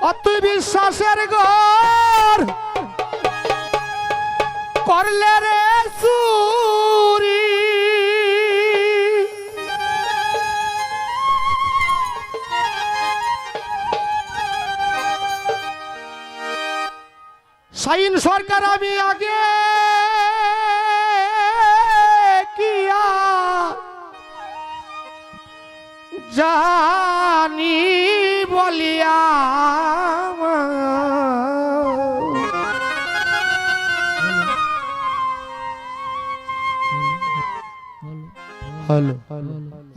অতি বিশ্বাসের ঘর। করলে রে চুরি। সাইন সরকার আমি আগে কিয়া জানি হলো।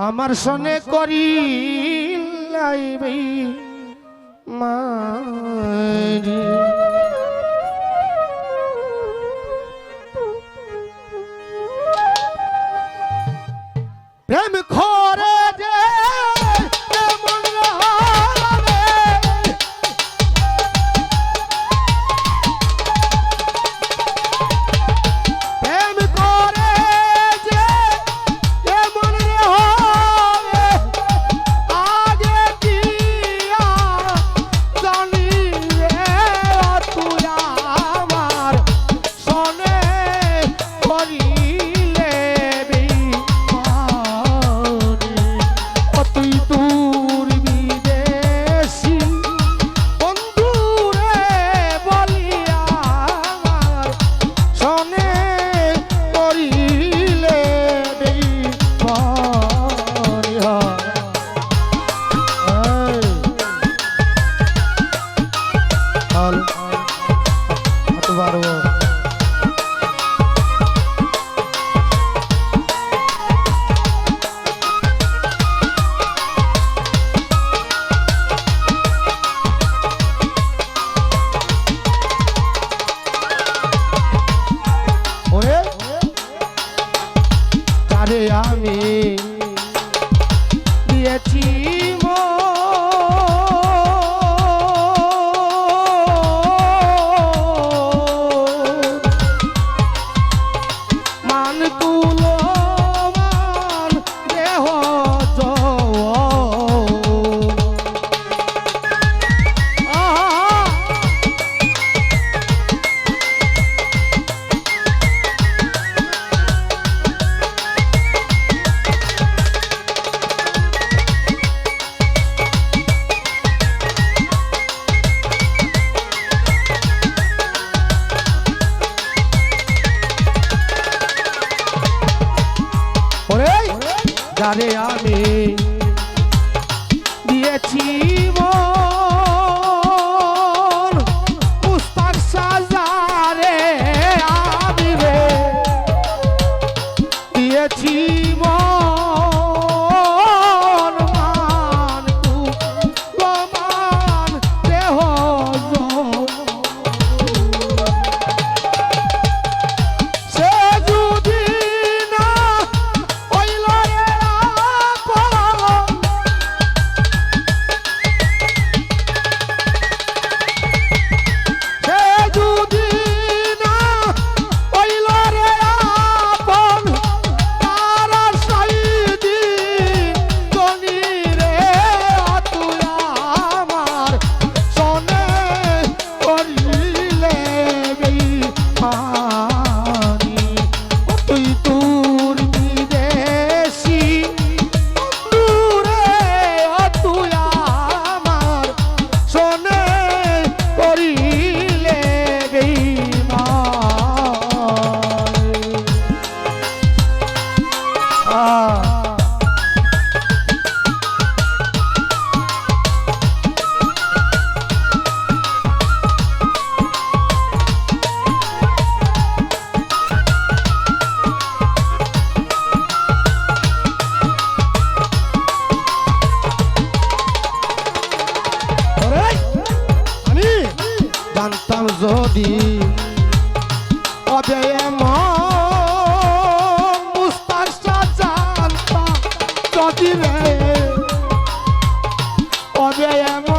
আমার সনে করি প্রেম খরের যারে আমি দিয়েছি। I am.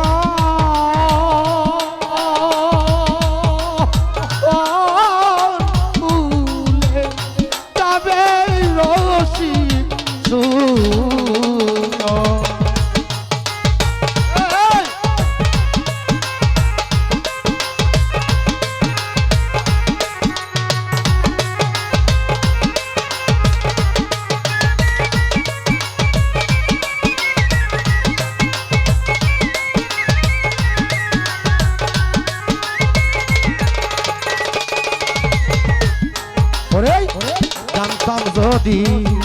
যদি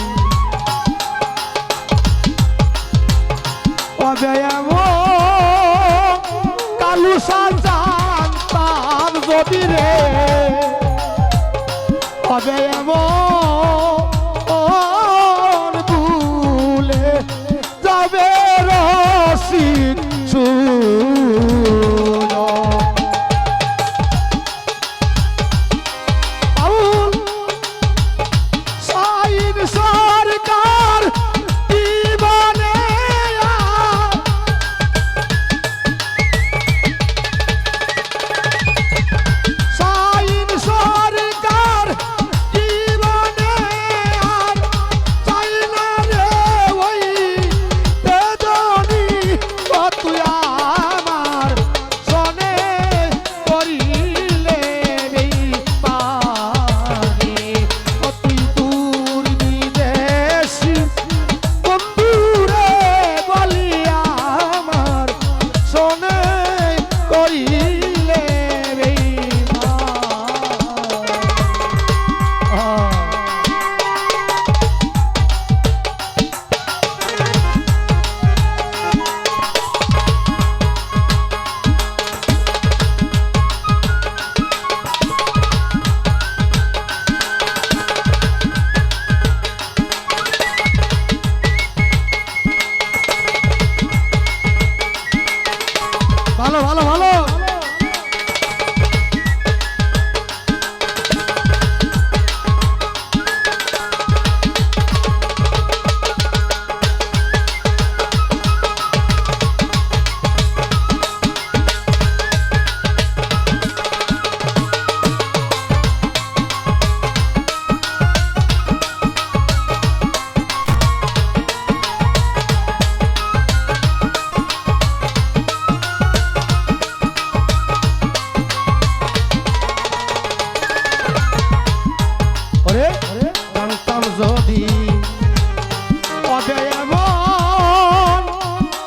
ওরে জানতাম যদি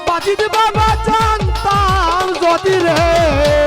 বাজিদ বাবা জানতাম যদি রে।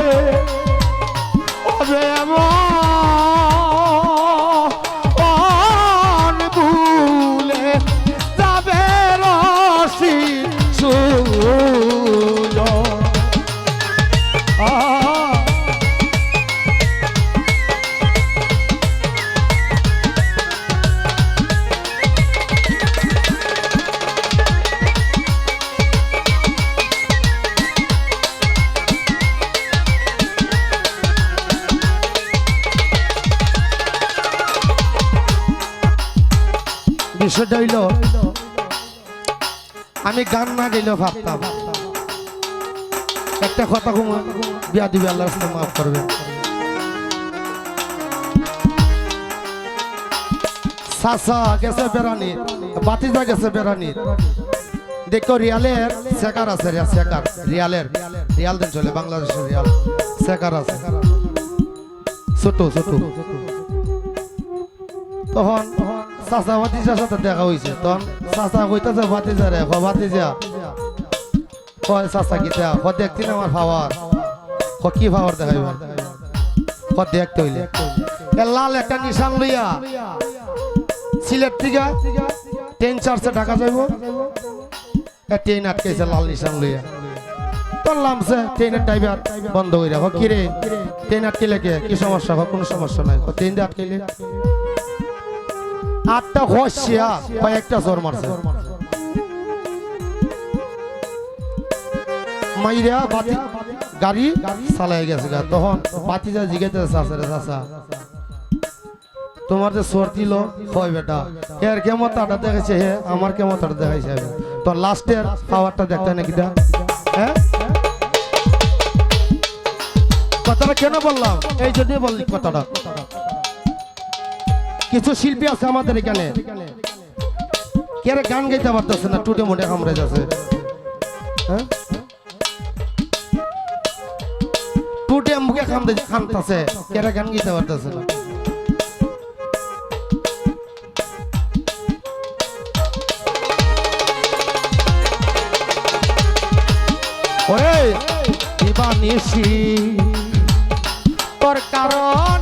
বিষয়টা হইল আমি গান না গেলেও ভাবতাম একটা কথা বিয়া দিবে আল্লাহ মাফ করবে। সাসা গেছে বাতিজা গেছে দেখো, রিয়ালের শেখার আছে রিয়ালের, রিয়াল দেন চলে, বাংলাদেশের রিয়াল আছে। ছোট ছোট। তখন চাচা ভাতিজার সাথে দেখা হয়েছে তখন চাচা কইতাছে ভাতিজা রে হ ভাতিজা কয় চাচা কিতা হ দেখতি না আমার পাওয়ার হ কি পাওয়ার দেখাইবে হ দেখতে হইলে লাল একটা নিশান লইয়া সিলেট থেকে ট্রেন চার্জে ঢাকা যাইব ট্রেন আটকেছে লাল নিশান লইয়া তোর লামছে ট্রেনের ড্রাইভার বন্ধ হইরা হ কি রে ট্রেন আটকেলে কে কি সমস্যা হ কোনো সমস্যা নাই ট্রেন আটকেলে আটটা হসিয়া কয়েকটা জোর মারছে। মাইরা বাতি গাড়ি চালাই গেছে গা। তখন বাতি যা জিগাইতে চাষা রে চাষা। তোমার যে সর দিল হয় বেটা? এর কেমতাটা দেখেছে হে? আমার কেমতাটা দেখাইছে আমি। তো লাস্টের পাওয়ারটা দেখতে নাকি দা? হ্যাঁ কথাটা কেন বললাম? এই জন্যই বললি কথাটা। কিছু শিল্পী আছে আমাদের এখানে। কেরে গান গাইতে পারতেছে না? টুটে মোটে কামড়ে যাচ্ছে। হ্যাঁ? টুটে মুখে খামতে খামতাছে। কেরে গান গাইতে পারতেছে না? ওরে দিবানিসি তোর কারণে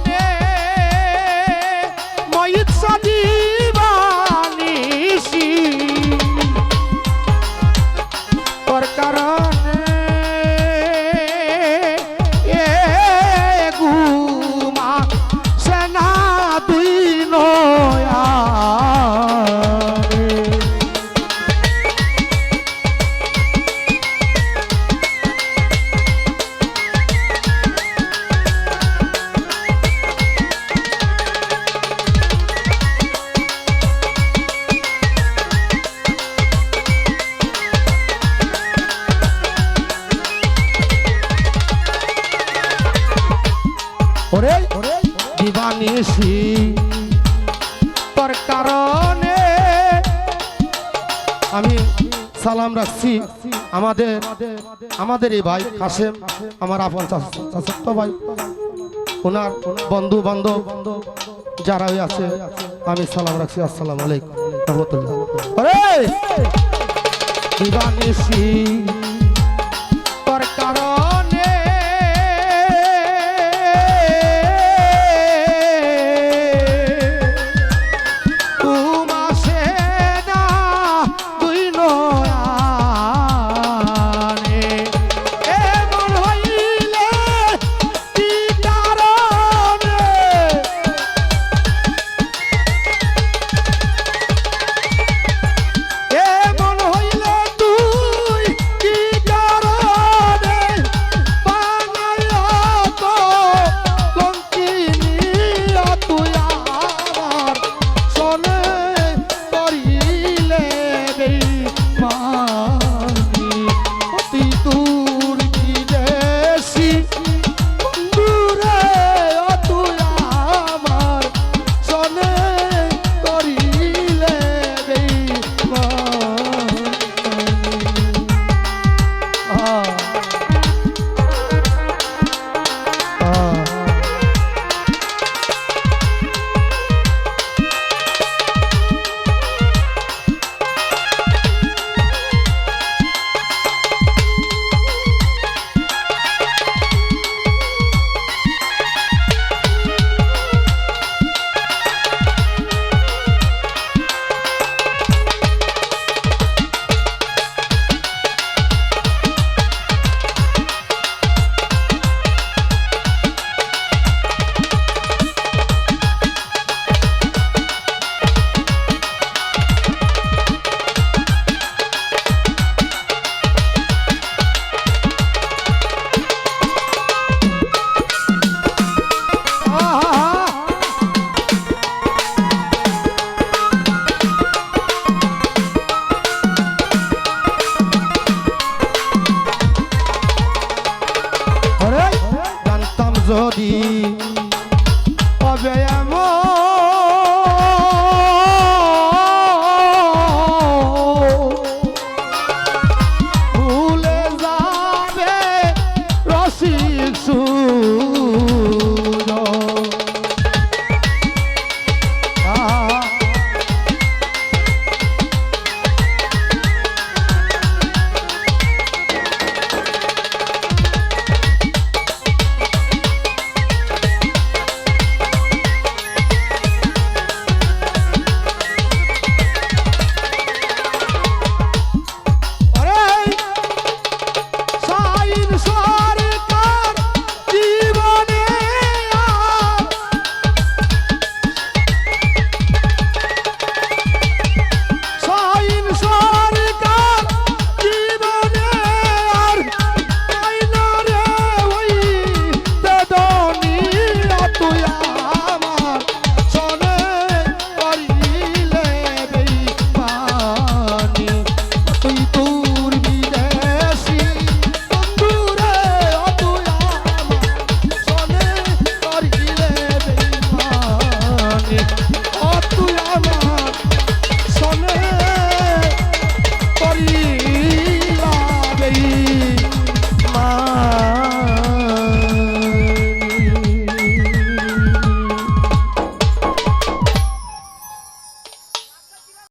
আমাদের এই ভাই কাসেম আমার আপন চাচাত্ত ভাই। বন্ধু বান্ধব যারা ওই আছে, আমি সালাম রাখছি, আসসালামু আলাইকুম।